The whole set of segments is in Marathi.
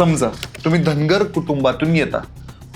समजा तुम्ही धनगर कुटुंबातून येता.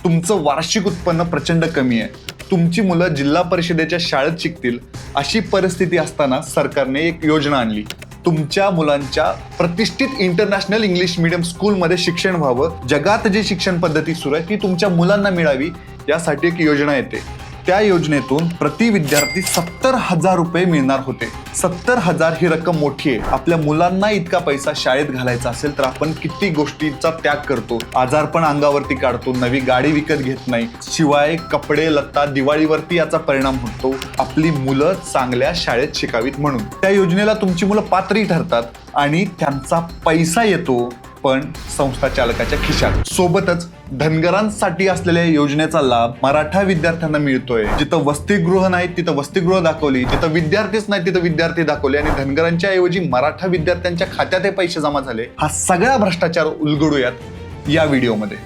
तुमचं वार्षिक उत्पन्न प्रचंड कमी आहे. तुमची मुलं जिल्हा परिषदेच्या शाळेत शिकतील. अशी परिस्थिती असताना सरकारने एक योजना आणली. तुमच्या मुलांच्या प्रतिष्ठित इंटरनॅशनल इंग्लिश मिडियम स्कूलमध्ये शिक्षण व्हावं. जगात जी शिक्षण पद्धती सुरू आहे ती तुमच्या मुलांना मिळावी यासाठी एक योजना येते. त्या योजनेतून प्रति विद्यार्थी सत्तर हजार रुपये मिळणार होते. सत्तर हजार ही रक्कम मोठी आहे. आपल्या मुलांना इतका पैसा शाळेत घालायचा असेल तर आपण किती गोष्टींचा त्याग करतो. आजारपण अंगावरती काढतो. नवी गाडी विकत घेत नाही. शिवाय कपडे लत्ता दिवाळीवरती याचा परिणाम होतो. आपली मुलं चांगल्या शाळेत शिकावीत म्हणून. त्या योजनेला तुमची मुलं पात्रही ठरतात आणि त्यांचा पैसा येतो. पण संस्था चालकाच्या खिशात. सोबतच धनगरांसाठी असलेल्या योजनेचा लाभ मराठा विद्यार्थ्यांना मिळतोय. जिथं वसतिगृह नाही तिथं वसतिगृह दाखवली जिथं विद्यार्थीच नाही तिथं विद्यार्थी दाखवले आणि धनगरांच्या ऐवजी मराठा विद्यार्थ्यांच्या खात्यात हे पैसे जमा झाले. हा सगळा भ्रष्टाचार उलगडूयात या व्हिडिओमध्ये.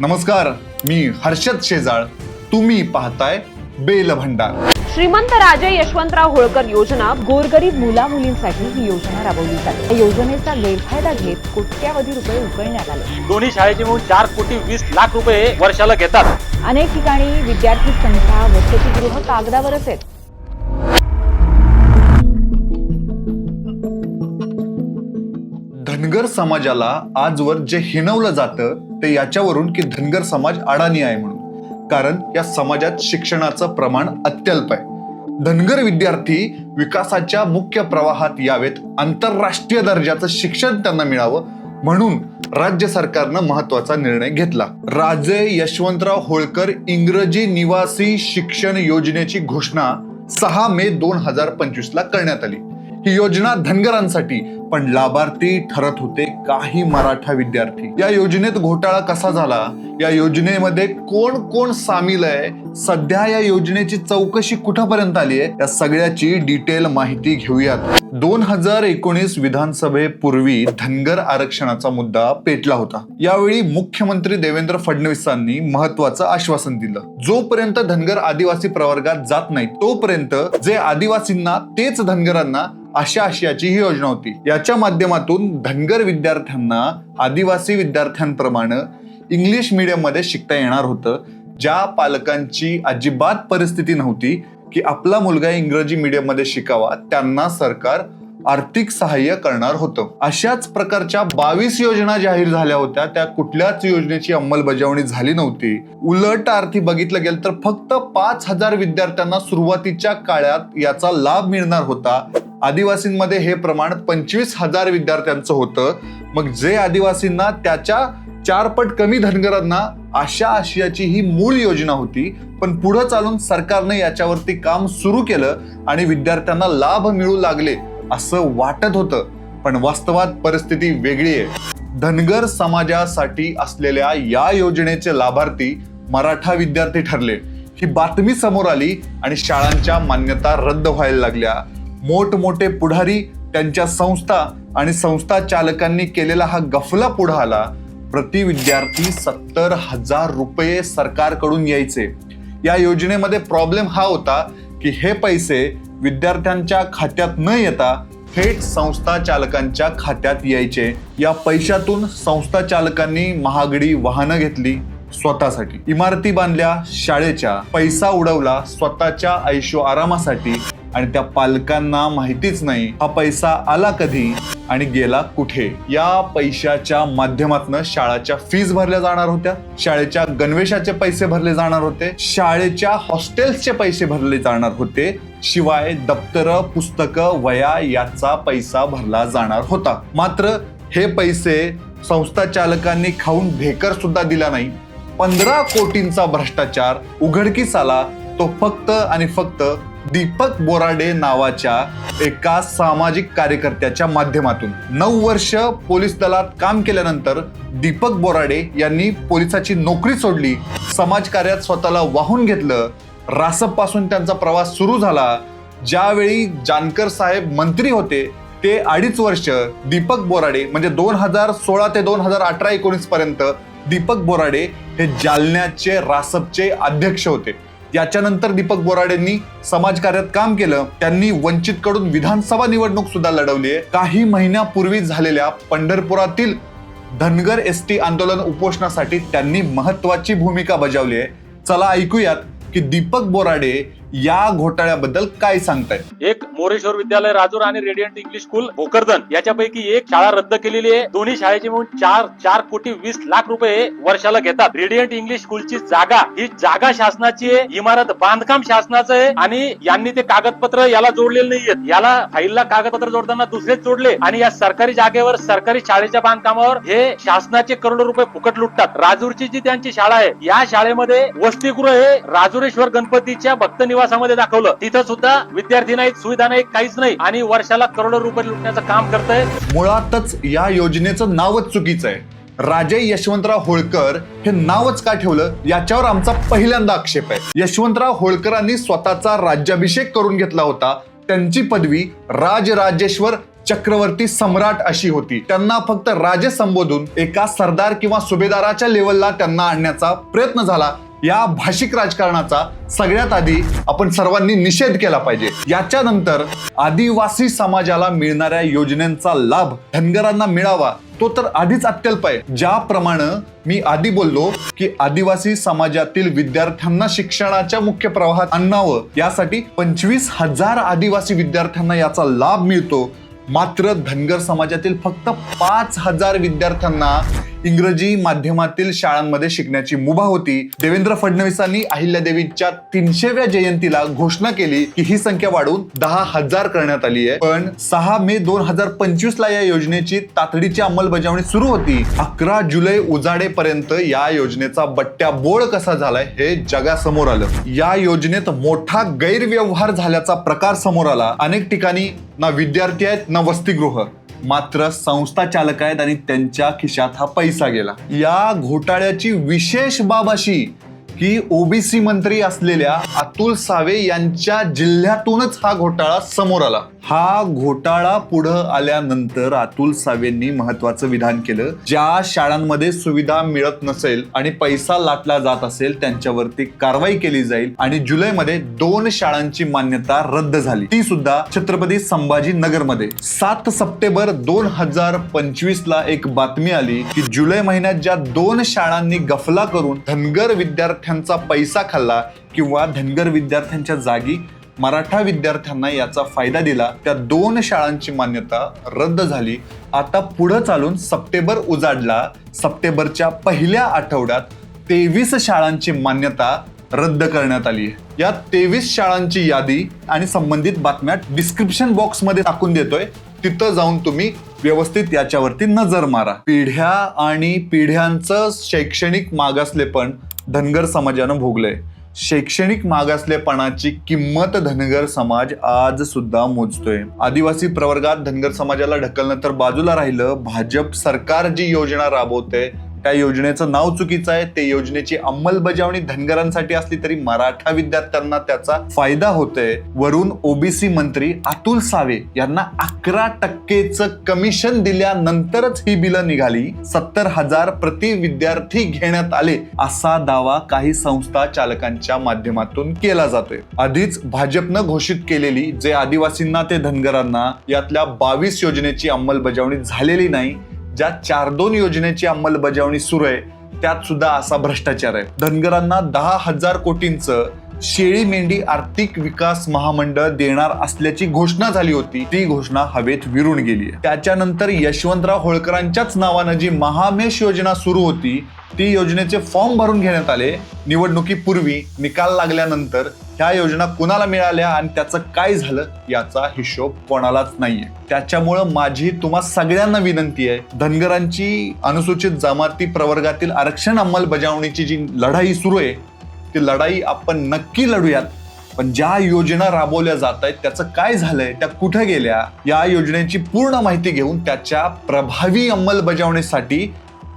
नमस्कार मी हर्षद शेजाळ. तुम्ही पाहताय बेल भंडार श्रीमंत राजे यशवंतराव होळकर योजना गोरगरीब मुला मुलींसाठी ही योजना राबवली जाते. या योजनेचा गैरफायदा घेत कोट्यावधी रुपये उकळण्यात आले. दोन्ही शाळेचे मिळून चार कोटी वीस लाख रुपये वर्षाला घेतात. अनेक ठिकाणी विद्यार्थी संख्या वसतिगृह कागदावरच आहेत. धनगर समाजाला आजवर जे हिनवलं जातं ते याच्यावरून की धनगर समाज अडाणी आहे म्हणून. कारण या समाजात शिक्षणाचं प्रमाण अत्यल्प आहे. धनगर विद्यार्थी विकासाच्या मुख्य प्रवाहात यावेत आंतरराष्ट्रीय दर्जाचं शिक्षण त्यांना मिळावं म्हणून राज्य सरकारनं महत्त्वाचा निर्णय घेतला. राजे यशवंतराव होळकर इंग्रजी निवासी शिक्षण योजनेची घोषणा सहा मे दोन हजार पंचवीस ला करण्यात आली. ही योजना धनगरांसाठी पण लाभार्थी ठरत होते काही मराठा विद्यार्थी. या योजनेत घोटाळा कसा झाला? या योजनेमध्ये कोण कोण सामील आहे? सध्या या योजनेची चौकशी कुठपर्यंत आली आहे? या सगळ्याची डिटेल माहिती घेऊयात. दोन हजार एकोणीस विधानसभेपूर्वी धनगर आरक्षणाचा मुद्दा पेटला होता. यावेळी मुख्यमंत्री देवेंद्र फडणवीसांनी महत्वाचं आश्वासन दिलं. जोपर्यंत धनगर आदिवासी प्रवर्गात जात नाही तोपर्यंत जे आदिवासींना तेच धनगरांना अशा आशयाची ही योजना होती. याच्या माध्यमातून धनगर विद्यार्थ्यांना आदिवासी विद्यार्थ्यांप्रमाणे इंग्लिश मीडियममध्ये शिकता येणार होतं ज्या पालकांची अजिबात परिस्थिती नव्हती की आपला मुलगा इंग्रजी मीडियममध्ये शिकावा त्यांना सरकार आर्थिक सहाय्य करणार होतं. अशाच प्रकारच्या बावीस योजना जाहीर झाल्या होत्या त्या कुठल्याच योजनेची अंमलबजावणी झाली नव्हती. उलट आर्थिक बघितलं गेलं तर फक्त पाच हजार विद्यार्थ्यांना सुरुवातीच्या काळात याचा लाभ मिळणार होता. आदिवासींमध्ये हे प्रमाण पंचवीस हजार विद्यार्थ्यांचं होतं. मग जे आदिवासींना त्याच्या चारपट कमी धनगरांना आशा आशियाची ही मूळ योजना होती. पण पुढे चालून सरकारने याच्यावरती काम सुरू केलं आणि विद्यार्थ्यांना लाभ मिळू लागले असं वाटत होतं. पण वास्तवात परिस्थिती वेगळी आहे. धनगर समाजासाठी असलेल्या या योजनेचे लाभार्थी मराठा विद्यार्थी ठरले. ही बातमी समोर आली आणि शाळांच्या मान्यता रद्द व्हायला लागल्या. मोठमोठे पुढारी त्यांच्या संस्था आणि संस्था चालकांनी केलेला हा गफला पुढे आला प्रति विद्यार्थी सत्तर हजार रुपये सरकारकडून यायचे. या योजनेमध्ये प्रॉब्लेम हा होता की हे पैसे विद्यार्थ्यांच्या खात्यात न येता थेट संस्था चालकांच्या खात्यात यायचे. या पैशातून संस्था चालकांनी महागडी वाहनं घेतली स्वतःसाठी. इमारती बांधल्या शाळेच्या पैसा उडवला स्वतःच्या ऐशो आरामासाठी आणि त्या पालकांना माहितीच नाही हा पैसा आला कधी आणि गेला कुठे. या पैशाच्या माध्यमातून शाळाच्या फीज भरल्या जाणार होत्या. शाळेच्या गणवेशाचे पैसे भरले जाणार होते. शाळेच्या हॉस्टेल्सचे पैसे भरले जाणार होते. शिवाय दप्तर पुस्तकं वया याचा पैसा भरला जाणार होता. मात्र हे पैसे संस्था चालकांनी खाऊन भेकर सुद्धा दिला नाही. पंधरा कोटींचा भ्रष्टाचार उघडकीस आला. तो फक्त आणि फक्त दीपक बोराडे नावाच्या एका सामाजिक कार्यकर्त्याच्या माध्यमातून. नऊ वर्ष पोलीस दलात काम केल्यानंतर दीपक बोराडे यांनी पोलिसाची नोकरी सोडली समाजकार्यात स्वतःला वाहून घेतलं. रासपपासून त्यांचा प्रवास सुरू झाला. ज्यावेळी जानकर साहेब मंत्री होते ते अडीच वर्ष दीपक बोराडे म्हणजे दोन हजार सोळा ते दोन हजार अठरा एकोणीस पर्यंत दीपक बोराडे हे जालन्याचे रासपचे अध्यक्ष होते. याच्यानंतर दीपक बोराडेंनी समाजकार्यात काम केलं. त्यांनी वंचित कडून विधानसभा निवडणूक सुद्धा लढवली आहे. काही महिन्यापूर्वी झालेल्या पंढरपुरातील धनगर एस टी आंदोलन उपोषणासाठी त्यांनी महत्वाची भूमिका बजावली आहे. चला ऐकूयात की दीपक बोराडे या घोटाळ्याबद्दल काय सांगतायत एक मोरेश्वर विद्यालय राजूर आणि रेडियंट इंग्लिश स्कूल भोकरदन. याच्यापैकी एक शाळा रद्द केलेली आहे. दोन्ही शाळेची मिळून चार चार कोटी वीस लाख रुपये वर्षाला घेतात. रेडियंट इंग्लिश स्कूलची जागा ही जागा शासनाची आहे इमारत बांधकाम शासनाचं आहे आणि यांनी ते कागदपत्र याला जोडलेले नाहीयेत. याला फाईलला कागदपत्र जोडताना दुसरेच जोडले आणि या सरकारी जागेवर सरकारी शाळेच्या बांधकामावर हे शासनाचे करोडो रुपये फुकट लुटतात. राजूरची जी त्यांची शाळा आहे या शाळेमध्ये वसतिगृह हे राजुरेश्वर गणपतीच्या भक्त निवासामध्ये दाखवलं. तिथं सुद्धा विद्यार्थी नाहीत सुविधा नाही काहीच नाही. आणि वर्षाला करोडो रुपये लुटण्याचं काम करतंय. मुळातच या योजनेचं नावच चुकीचं आहे. राजे यशवंतराव होळकर हे नावच का ठेवलं? याच्यावर आमचा पहिल्यांदा आक्षेप आहे. यशवंतराव होळकरांनी स्वतःचा राज्याभिषेक करून घेतला होता. त्यांची पदवी राजराजेश्वर चक्रवर्ती सम्राट अशी होती. त्यांना फक्त राजे संबोधून एका सरदार किंवा सुभेदाराच्या लेवलला त्यांना आणण्याचा प्रयत्न झाला. या भाषिक राजकारणाचा सगळ्यात आधी आपण सर्वांनी निषेध केला पाहिजे. याच्यानंतर आदिवासी समाजाला मिळणाऱ्या योजनेचा लाभ धनगरांना मिळावा तो तर आधीच अत्यल्प आहे. ज्याप्रमाणे मी आधी बोललो की आदिवासी समाजातील विद्यार्थ्यांना शिक्षणाच्या मुख्य प्रवाहात आणावं यासाठी पंचवीस हजार आदिवासी विद्यार्थ्यांना याचा लाभ मिळतो. मात्र धनगर समाजातील फक्त पाच हजार विद्यार्थ्यांना इंग्रजी माध्यमातील शाळांमध्ये शिकण्याची मुभा होती. देवेंद्र फडणवीसांनी अहिल्यादेवीच्या तीनशेव्या जयंतीला घोषणा केली की ही संख्या वाढून दहा हजार करण्यात आली आहे. पण सहा मे दोन हजार पंचवीस ला या योजनेची तातडीची अंमलबजावणी सुरू होती. अकरा जुलै उजाडेपर्यंत या योजनेचा बट्ट्या बोळ कसा झालाय हे जगासमोर आलं. या योजनेत मोठा गैरव्यवहार झाल्याचा प्रकार समोर आला. अनेक ठिकाणी ना विद्यार्थी आहेत ना वसतिगृह. मात्र संस्था चालक आहेत आणि त्यांच्या खिशात हा पैसा गेला. या घोटाळ्याची विशेष बाब अशी की ओबीसी मंत्री असलेल्या अतुल सावे यांच्या जिल्ह्यातूनच हा घोटाळा समोर आला. हा घोटाळा पुढं आल्यानंतर अतुल सावेंनी महत्वाचं विधान केलं. ज्या शाळांमध्ये सुविधा मिळत नसेल आणि पैसा लाटला जात असेल त्यांच्यावरती कारवाई केली जाईल आणि जुलैमध्ये दोन शाळांची मान्यता रद्द झाली. ती सुद्धा छत्रपती संभाजी नगरमध्ये सात सप्टेंबर दोन हजार पंचवीस ला एक बातमी आली की जुलै महिन्यात ज्या दोन शाळांनी गफला करून धनगर विद्यार्थ्यांचा पैसा खाल्ला किंवा धनगर विद्यार्थ्यांच्या जागी मराठा विद्यार्थ्यांना याचा फायदा दिला. त्या दोन शाळांची मान्यता रद्द झाली. आता पुढं चालून सप्टेंबर उजाडला. सप्टेंबरच्या पहिल्या आठवड्यात तेवीस शाळांची मान्यता रद्द करण्यात आली. आहे या तेवीस शाळांची यादी आणि संबंधित बातम्या डिस्क्रिप्शन बॉक्समध्ये टाकून देतोय. तिथं जाऊन तुम्ही व्यवस्थित याच्यावरती नजर मारा. पिढ्या आणि पिढ्यांचं शैक्षणिक मागासलेपण धनगर समाजानं भोगलंय. शैक्षणिक मागासलेपणाची किंमत धनगर समाज आज सुद्धा मोजतोय. आदिवासी प्रवर्गात धनगर समाजाला ढकलणं तर बाजूला राहिलं. भाजप सरकार जी योजना राबवते त्या योजनेचं नाव चुकीचं आहे. ते योजनेची अंमलबजावणी धनगरांसाठी असली तरी मराठा विद्यार्थ्यांना त्याचा फायदा होतोय. वरून ओबीसी मंत्री अतुल सावे यांना अकरा टक्केचं कमिशन दिल्यानंतरच ही बिलं निघाली. सत्तर हजार प्रति विद्यार्थी घेण्यात आले असा दावा काही संस्था चालकांच्या माध्यमातून केला जातोय. आधीच भाजपनं घोषित केलेली जे आदिवासींना ते धनगरांना यातल्या बावीस योजनेची अंमलबजावणी झालेली नाही. ज्या चार दोन योजनेची अंमलबजावणी सुरू आहे त्यात सुद्धा असा भ्रष्टाचार आहे. धनगरांना दहा हजार कोटींचं शेळी मेंढी आर्थिक विकास महामंडळ देणार असल्याची घोषणा झाली होती. ती घोषणा हवेत विरून गेली त्याच्यानंतर यशवंतराव होळकरांच्याच नावानं जी महामेश योजना सुरू होती ती योजनेचे फॉर्म भरून घेण्यात आले. निवडणुकीपूर्वी निकाल लागल्यानंतर ह्या योजना कुणाला मिळाल्या आणि त्याचं काय झालं याचा हिशोब कोणालाच नाहीये. त्याच्यामुळं माझी तुम्हा सगळ्यांना विनंती आहे धनगरांची अनुसूचित जमाती प्रवर्गातील आरक्षण अंमलबजावणीची जी लढाई सुरू आहे ती लढाई आपण नक्की लढूयात. पण ज्या योजना राबवल्या जात आहेत त्याचं काय झालंय त्या कुठे गेल्या या योजनेची पूर्ण माहिती घेऊन त्याच्या प्रभावी अंमलबजावणीसाठी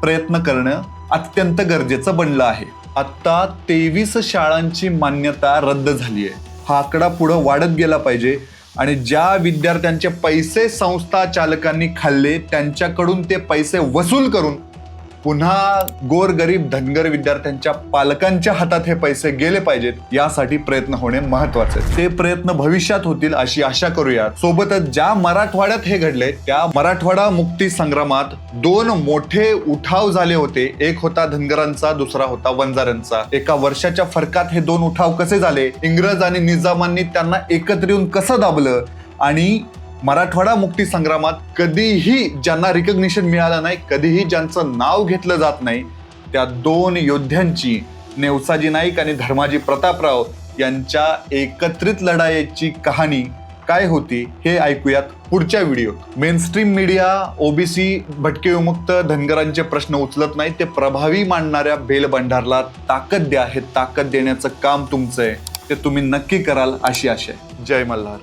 प्रयत्न करणं अत्यंत गरजेचं बनलं आहे. आत्ता तेवीस शाळांची मान्यता रद्द झाली आहे. हा आकडा पुढं वाढत गेला पाहिजे आणि ज्या विद्यार्थ्यांचे पैसे संस्था चालकांनी खाल्ले त्यांच्याकडून ते पैसे वसूल करून पुन्हा गोरगरीब धनगर विद्यार्थ्यांच्या पालकांच्या हातात हे पैसे गेले पाहिजेत यासाठी प्रयत्न होणे महत्त्वाचे. ते प्रयत्न भविष्यात होतील अशी आशा करूया. सोबतच ज्या मराठवाड्यात हे घडले त्या मराठवाडा मुक्ती संग्रामात दोन मोठे उठाव झाले होते. एक होता धनगरांचा दुसरा होता वंजारांचा एका वर्षाच्या फरकात हे दोन उठाव कसे झाले? इंग्रज आणि निजामांनी त्यांना एकत्र येऊन कसं दाबलं? आणि मराठवाडा मुक्ती संग्रामात कधीही ज्यांना रिकग्निशन मिळालं नाही कधीही ज्यांचं नाव घेतलं जात नाही त्या दोन योद्ध्यांची नेवसाजी नाईक आणि धर्माजी प्रतापराव यांच्या एकत्रित लढाईची कहाणी काय होती हे ऐकूयात पुढच्या व्हिडिओत मेनस्ट्रीम मीडिया ओबीसी भटके विमुक्त धनगरांचे प्रश्न उचलत नाही ते प्रभावी मांडणाऱ्या बेलबंडारला ताकद द्या हे ताकद देण्याचं काम तुमचं आहे ते तुम्ही नक्की कराल अशी आशा आहे. जय मल्हार.